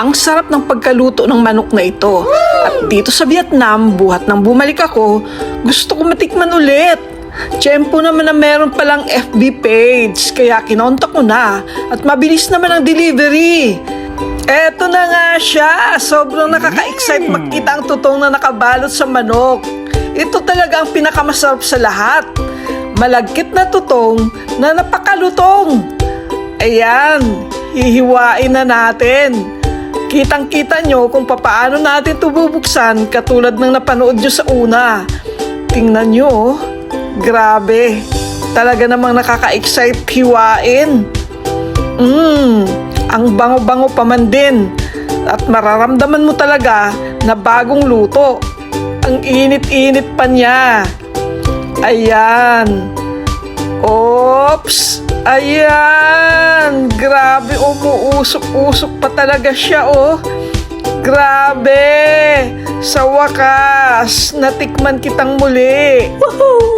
Ang sarap ng pagkaluto ng manok na ito. At dito sa Vietnam, buhat nang bumalik ako, gusto ko matikman ulit. Tiyempo naman na meron palang FB page, kaya kinontak ko na at mabilis naman ang delivery. Eto na nga siya, sobrang nakaka-excite makita ang tutong na nakabalot sa manok. Ito talaga ang pinakamasarap sa lahat. Malagkit na tutong na napakalutong. Ayan, hihiwain na natin. Kitang-kita nyo kung papaano natin ito bubuksan katulad ng napanood nyo sa una. Tingnan nyo, oh. grabe. Talaga namang nakaka-excite hiwain. Mmm, ang bango-bango pa man din. At mararamdaman mo talaga na bagong luto. Ang init-init pa niya. Ayan. Ops! Ayan! Grabe, umuusok-usok pa talaga siya, oh. Grabe! Sa wakas, natikman kitang muli. Woohoo!